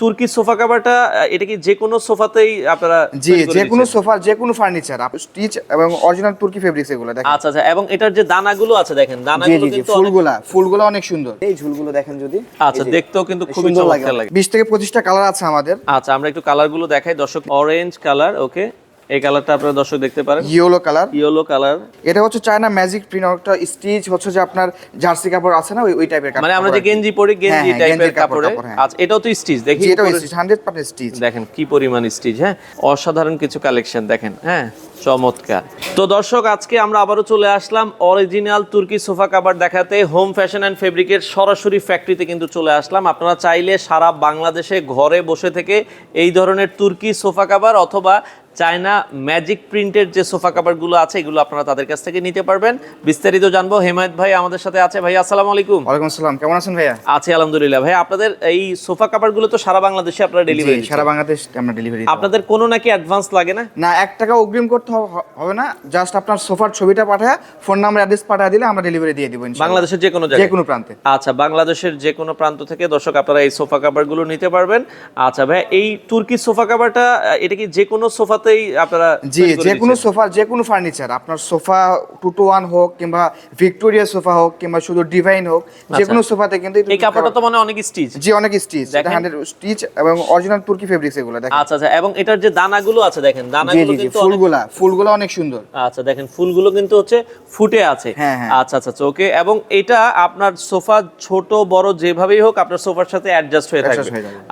তুর্কি সোফা কাভারটা এটা কি যে কোনো সোফাতেই আপনারা জি যে কোনো দিচ্ছেন? সোফা যে কোনো ফার্নিচার স্টিচ এবং অরিজিনাল তুর্কি ফেব্রিক্স এগুলো দেখেন। আচ্ছা আচ্ছা এবং এটার যে দানাগুলো আছে দেখেন দানাগুলো কিন্তু ফুলগুলা ফুলগুলা অনেক সুন্দর। এই ঝুলগুলো দেখেন যদি। আচ্ছা দেখতেও কিন্তু খুবই সুন্দর চমৎকার লাগে। বিশ থেকে পঁচিশটা কালার আছে আমাদের। আচ্ছা আমরা একটু কালারগুলো দেখাই দর্শক অরেঞ্জ কালার ওকে এই কালারটা আপনারা দর্শক দেখতে পারেন। ইয়েলো কালার ইয়েলো কালার এটা হচ্ছে চায়না ম্যাজিক প্রিন্ট একটা স্টিচ হচ্ছে যে আপনার জার্সি কাপড় আছে না ওই ওই টাইপের মানে আমরা যে গেঞ্জি পরি গেঞ্জি হ্যাঁ, টাইপের কাপড়, কাপড়ে। হ্যাঁ। আচ্ছা এটাও তো স্টিচ দেখি এটা উপরে- স্টিচ হান্ড্রেড পার্সেন্ট স্টিচ দেখেন কি পরিমাণ স্টিচ হ্যাঁ। অসাধারণ কিছু কালেকশন দেখেন হ্যাঁ। চমৎকার। তো দর্শক আজকে আমরা আবারও চলে আসলাম অরিজিনাল তুর্কি সোফা কাভার দেখাতে। হোম ফ্যাশন অ্যান্ড ফেব্রিকের সরাসরি ফ্যাক্টরিতে কিন্তু চলে আসলাম। আপনারা চাইলে সারা বাংলাদেশে ঘরে বসে থেকে এই ধরনের তুর্কি সোফা কাভার অথবা চায়না ম্যাজিক প্রিন্টের যে সোফা কাভারগুলো আছে এগুলো আপনারা তাদের কাছ থেকে নিতে পারবেন। বিস্তারিত জানব হেমায়ত ভাই আমাদের সাথে আছে। ভাই আসসালামু আলাইকুম। ওয়ালাইকুম আসসালাম কেমন আছেন ভাইয়া? আছি আলহামদুলিল্লাহ। ভাই আপনাদের এই সোফা কাভারগুলো তো সারা বাংলাদেশে আপনারা ডেলিভারি সারা বাংলাদেশ আমরা ডেলিভারি আপনাদের কোনো নাকি অ্যাডভান্স লাগে না? না এক টাকা অগ্রিম করতে হবে হবে না। জাস্ট আপনার সোফার ছবিটা পাঠায় ফোন নাম্বার অ্যাড্রেস পাঠিয়ে দিলে আমরা ডেলিভারি দিয়ে দিব বাংলাদেশের যে কোনো যে কোনো প্রান্তে। আচ্ছা বাংলাদেশের যে কোনো প্রান্ত থেকে দর্শক আপনারা এই সোফা কাভারগুলো নিতে পারবেন। আচ্ছা ভাই এই তুর্কি সোফা কাভারটা এটা কি যে কোনো সোফাতেই আপনারা জি যে কোনো সোফা যে কোনো ফার্নিচার আপনার সোফা টু টু ওয়ান হোক কিংবা ভিক্টোরিয়া সোফা হোক কিংবা শুধু ডিভাইন হোক যে আচ্ছা। কোনো সোফাতে কিন্তু এই কাপড়টা তো মানে অনেক স্টিচ জি অনেক স্টিচ এটা। হান্ড্রেড স্টিচ এবং অরিজিনাল তুর্কি ফেব্রিক্স এগুলো দেখেন। আচ্ছা আচ্ছা এবং এটার যে দানাগুলো আছে দেখেন দানাগুলো কিন্তু ফুলগুলা ফুলগুলা অনেক সুন্দর। আচ্ছা দেখেন ফুলগুলো কিন্তু হচ্ছে ফুটে আছে। হ্যাঁ, হ্যাঁ। আচ্ছা আচ্ছা ওকে। এবং এটা আপনার সোফা ছোট বড় যেভাবেই হোক আপনার সোফার সাথে অ্যাডজাস্ট হয়ে থাকবে।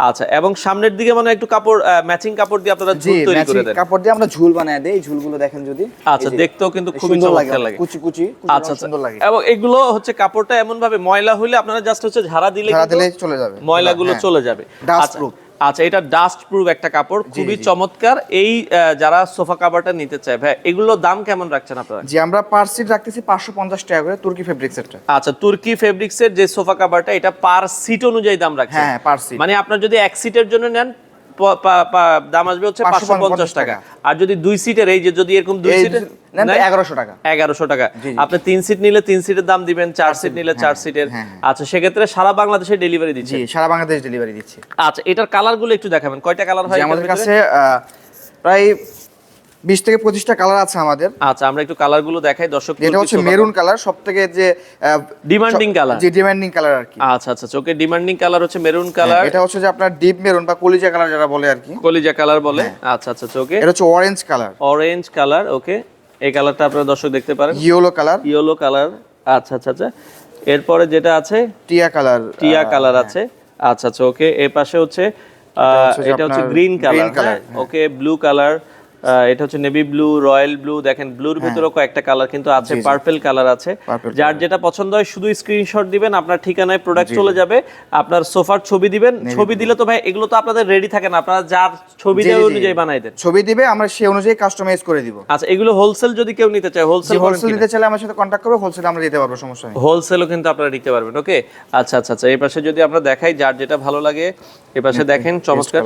আচ্ছা এবং সামনের দিকে মানে একটু কাপড় ম্যাচিং কাপড় দিয়ে আপনারা ঝুল তৈরি করে দেন। কাপড় দিয়ে আমরা ঝুল বানায় দেই ঝুলগুলো দেখেন যদি। আচ্ছা দেখতেও কিন্তু খুবই সুন্দর লাগে চমৎকার লাগে। কুচি কুচি আচ্ছা আচ্ছা। সুন্দর লাগে। এবং এগুলো হচ্ছে কাপড়টা এমন ভাবে ময়লা হলে আপনারা জাস্ট হচ্ছে ঝাড়া দিলে ঝাড়া দিলে চলে যাবে। ময়লাগুলো হ্যাঁ। চলে যাবে। Dust আচ্ছা, proof। আচ্ছা এটা ডাস্ট প্রুফ একটা কাপড় খুবই চমৎকার। এই যারা সোফা কাভারটা নিতে চায় ভাই এগুলোর দাম কেমন রাখছেন আপনারা? জি আমরা পার সিট রাখতেছি পাঁচশো পঞ্চাশ টাকা করে তুর্কি ফেব্রিক্স এর আচ্ছা তুর্কি ফেব্রিক্স এর যে সোফা কাভারটা এটা পার সিট অনুযায়ী দাম রাখছে হ্যাঁ পার সিট মানে আপনার যদি এক সিটের জন্য নেন দাম আসবে হচ্ছে পাঁচশো পঞ্চাশ টাকা। আর যদি দুই সিটের এই যে যদি এরকম দুই সিটের এগারোশো টাকা। এগারোশো টাকা। আপনি তিন সিট নিলে তিন সিটের দাম দিবেন চার সিট নিলে চার হ্যাঁ, সিটের। হ্যাঁ, হ্যাঁ। আচ্ছা সেক্ষেত্রে সারা বাংলাদেশে ডেলিভারি দিচ্ছে। সারা বাংলাদেশ ডেলিভারি দিচ্ছি। আচ্ছা এটার কালারগুলো একটু দেখাবেন। কয়টা কালার হয় আমাদের কাছে প্রায় বিশ থেকে পঁচিশটা কালার আছে আমাদের। আচ্ছা আমরা একটু কালারগুলো দেখাই দর্শক যেটা হচ্ছে মেরুন কালার সব থেকে যে ডিমান্ডিং কালার যে ডিমান্ডিং কালার আর কি। আচ্ছা আচ্ছা চোখে ডিমান্ডিং কালার হচ্ছে মেরুন কালার হ্যাঁ, এটা হচ্ছে যে আপনার ডিপ মেরুন বা কলিজা কালার যারা বলে আর কি। কলিজা কালার বলে। আচ্ছা আচ্ছা চোখে। এটা হচ্ছে orange colour orange colour okay এই কালারটা আপনারা দর্শক দেখতে পারেন। ইয়েলো কালার ইয়েলো কালার আচ্ছা আচ্ছা আচ্ছা। এরপরে যেটা আছে? টিয়া কালার টিয়া কালার আছে। আচ্ছা আচ্ছা ওকে এই পাশে হচ্ছে এটা হচ্ছে green colour okay blue colour এটা হচ্ছে নেভি ব্লু রয়্যাল ব্লু দেখেন ব্লুর ভিতরেও কয়েকটা কালার কিন্তু আছে পার্পল কালার আছে। যার যেটা পছন্দ হয় শুধু স্ক্রিনশট দিবেন আপনার ঠিকানায় প্রোডাক্ট চলে যাবে আপনার সোফার ছবি দিবেন ছবি দিলে তো ভাই এগুলো তো আপনাদের রেডি থাকে না আপনারা যার ছবি দেওয়া। অনুযায়ী বানাই দেন। ছবি দিবে আমরা সেই অনুযায়ী কাস্টমাইজ করে দিব। আচ্ছা এগুলো হোলসেল যদি কেউ নিতে চায় হোলসেল হোলসেল দিতে চাইলে আমার সাথে কন্ট্যাক্ট করবে হোলসেল আমরা দিতে পারব সমস্যা নেই। হোলসেলও কিন্তু আপনারা নিতে পারবেন ওকে আচ্ছা আচ্ছা আচ্ছা এই পাশে যদি আমরা দেখাই যার যেটা ভালো লাগে এই পাশে দেখেন চমৎকার।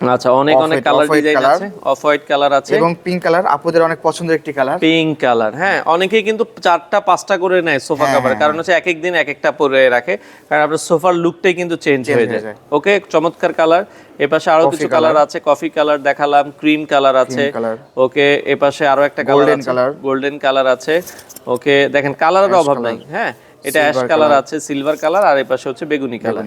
আচ্ছা অনেক অনেক কালার ডিজাইন আছে অফ হোয়াইট কালার আছে। এবং পিঙ্ক কালার আপুদের অনেক পছন্দের একটি কালার পিঙ্ক কালার হ্যাঁ অনেকেই কিন্তু চারটা পাঁচটা করে নেয় সোফা হ্যাঁ, কাভার হ্যাঁ, কারণ হচ্ছে এক এক দিন এক একটা পরে রাখে কারণ আপনার সোফার লুকটাই কিন্তু চেঞ্জ হয়ে হয়ে যায়। ওকে চমৎকার কালার এপাশে আরও কিছু কালার আছে কফি কালার দেখালাম ক্রিম কালার আছে। ওকে এপাশে আরও একটা কালার Golden আছে গোল্ডেন কালার আছে। ওকে দেখেন কালারের অভাব নাই হ্যাঁ। এটা অ্যাশ কালার আছে সিলভার কালার আর এই পাশে হচ্ছে বেগুনি কালার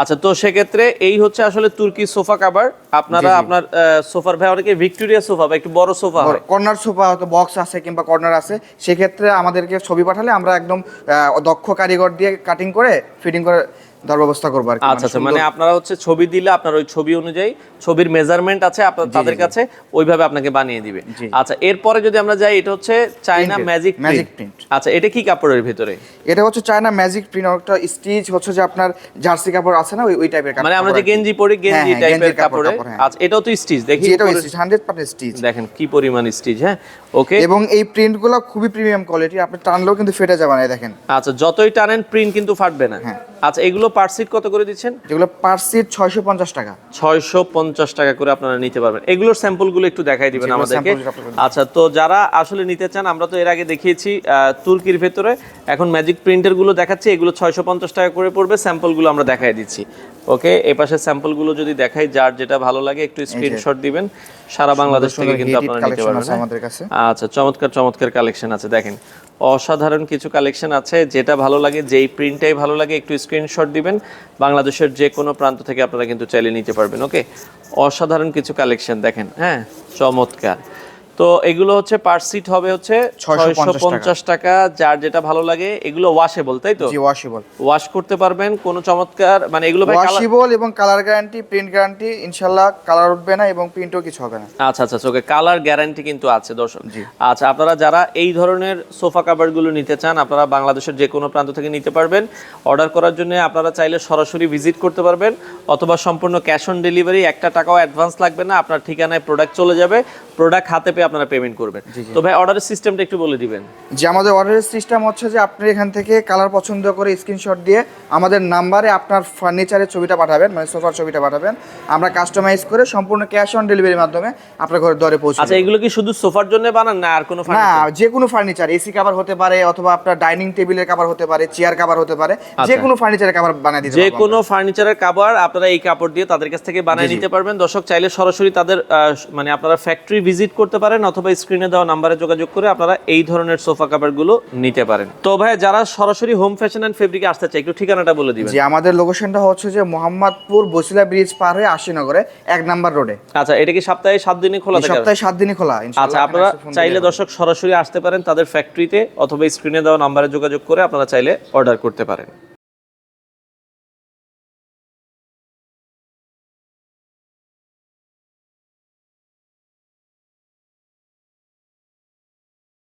আচ্ছা তো সেক্ষেত্রে এই হচ্ছে আসলে তুর্কি সোফা কাভার আপনারা আপনার সোফার ভাই অনেকে ভিক্টোরিয়া সোফা বা একটু বড় সোফা হয়। কর্নার সোফা হয়তো বক্স আছে কিংবা কর্নার আছে। সেক্ষেত্রে আমাদেরকে ছবি পাঠালে আমরা একদম দক্ষ কারিগর দিয়ে কাটিং করে ফিটিং করে দেওয়ার ব্যবস্থা করব আর কি আচ্ছা আচ্ছা মানে আপনারা হচ্ছে ছবি দিলে আপনার ওই ছবি অনুযায়ী ছবির মেজারমেন্ট আছে আপনার তাদের কাছে ওইভাবে আপনাকে বানিয়ে দিবে। আচ্ছা এরপরে যদি আমরা যাই এটা হচ্ছে চায়না ম্যাজিক ম্যাজিক প্রিন্ট আচ্ছা এটা কি কাপড়ের ভিতরে? এটা হচ্ছে চায়না ম্যাজিক প্রিন্ট একটা স্টিচ হচ্ছে যে আপনার জার্সি কাপড় আছে না ওই ওই টাইপের মানে আমরা যে গেঞ্জি পরি গেঞ্জি হ্যাঁ, টাইপের কাপড়, কাপড়ে। হ্যাঁ। আচ্ছা এটাও তো স্টিচ দেখি স্টিচ হান্ড্রেড পার্সেন্ট স্টিচ দেখেন কি পরিমাণ স্টিচ হ্যাঁ? ওকে এবং এই প্রিন্টগুলো খুবই প্রিমিয়াম কোয়ালিটি আপনি টানলেও কিন্তু ফেটে যাবে না দেখেন। আচ্ছা যতই টানেন প্রিন্ট কিন্তু ফাটবে না। হ্যাঁ। আচ্ছা এগুলো পার সিট কত করে দিচ্ছেন? যেগুলো পার সিট ছয়শো পঞ্চাশ টাকা। ছয়শো পঞ্চাশ টাকা করে আপনারা নিতে পারবেন। এগুলোর স্যাম্পলগুলো একটু দেখাই দিবেন আমাদেরকে। আচ্ছা তো যারা আসলে নিতে চান আমরা তো এর আগে দেখিয়েছি তুর্কির ভেতরে। এখন ম্যাজিক প্রিন্টারগুলো দেখাচ্ছি এগুলো ছয়শো পঞ্চাশ টাকা করে পড়বে। স্যাম্পলগুলো আমরা দেখাই দিচ্ছি। ওকে এই পাশে স্যাম্পলগুলো যদি দেখাই যার যেটা ভালো লাগে একটু স্ক্রিনশট দিবেন। সারা বাংলাদেশ থেকে কিন্তু আপনারা নিতে পারবেন হ্যাঁ? আচ্ছা চমৎকার চমৎকার কালেকশন আছে। দেখেন অসাধারণ কিছু কালেকশন আছে। যেটা ভালো লাগে, যেই প্রিন্টটাই ভালো লাগে, একটু স্ক্রিনশট দিবেন। বাংলাদেশের যে কোনো প্রান্ত থেকে আপনারা কিন্তু চাইলে নিতে পারবেন ওকে অসাধারণ কিছু কালেকশন দেখেন হ্যাঁ? চমৎকার। তো এগুলো হচ্ছে পার সিট হবে হচ্ছে 650 ছয়শো পঞ্চাশ টাকা। যার যেটা ভালো লাগে এগুলো ওয়াশেবল তাই তো? ওয়াশেবল ওয়াশ করতে পারবেন কোনো চমৎকার মানে এগুলো ওয়াশেবল এবং কালার গ্যারান্টি প্রিন্ট গ্যারান্টি ইনশাল্লাহ কালার উঠবে না এবং প্রিন্টও কিছু হবে না। আচ্ছা আচ্ছা ওকে কালার গ্যারান্টি কিন্তু আছে দর্শক। আচ্ছা আপনারা যারা এই ধরনের সোফা কাভারগুলো নিতে চান আপনারা বাংলাদেশের যে কোনো প্রান্ত থেকে নিতে পারবেন। অর্ডার করার জন্য আপনারা চাইলে সরাসরি ভিজিট করতে পারবেন অথবা সম্পূর্ণ ক্যাশ অন ডেলিভারি একটা টাকাও অ্যাডভান্স লাগবে না আপনার ঠিকানায় প্রোডাক্ট চলে যাবে। প্রোডাক্ট হাতে পেয়ে আপনারা পেমেন্ট করবেন। তো ভাই অর্ডারের সিস্টেমটা একটু বলে দিবেন। যে আমাদের অর্ডারের সিস্টেম হচ্ছে যে আপনি এখান থেকে কালার পছন্দ করে স্ক্রিনশট দিয়ে আমাদের নাম্বারে আপনার ফার্নিচারের ছবিটা পাঠাবেন মানে সোফার ছবিটা পাঠাবেন। আমরা কাস্টমাইজ করে সম্পূর্ণ ক্যাশ অন ডেলিভারির মাধ্যমে আপনার ঘরের দরে পৌঁছে আচ্ছা এগুলো কি শুধু সোফার জন্য বানান না আর কোনো না? যে কোনো ফার্নিচার এসি কভার হতে পারে অথবা আপনার ডাইনিং টেবিলের কভার হতে পারে চেয়ার কভার হতে পারে যে কোনো ফার্নিচারের কভার বানিয়ে দিতে যে কোনো ফার্নিচারের কাভার আপনারা এই কাপড় দিয়ে তাদের কাছ থেকে বানিয়ে নিতে পারবেন। দর্শক চাইলে সরাসরি তাদের মানে আপনারা ফ্যাক্টরি ভিজিট করতে পারেন। অথবা স্ক্রিনে দেওয়া নাম্বারে যোগাযোগ করে আপনারা এই ধরনের সোফা কাভারগুলো নিতে পারেন। তো ভাই যারা সরাসরি হোম ফ্যাশন অ্যান্ড ফেব্রিকে আসতে চায় একটু ঠিকানাটা বলে দিবেন। যে আমাদের লোকেশনটা হচ্ছে যে মোহাম্মদপুর বসিলা ব্রিজ পার হয়ে আশিনগরে এক নাম্বার রোডে আচ্ছা এটা কি সপ্তাহে সাত দিনে খোলা থাকে? সপ্তাহে সাত দিনই খোলা। আচ্ছা আপনারা চাইলে দর্শক সরাসরি আসতে পারেন তাদের ফ্যাক্টরিতে অথবা স্ক্রিনে দেওয়া নাম্বারে যোগাযোগ করে আপনারা চাইলে অর্ডার করতে পারেন।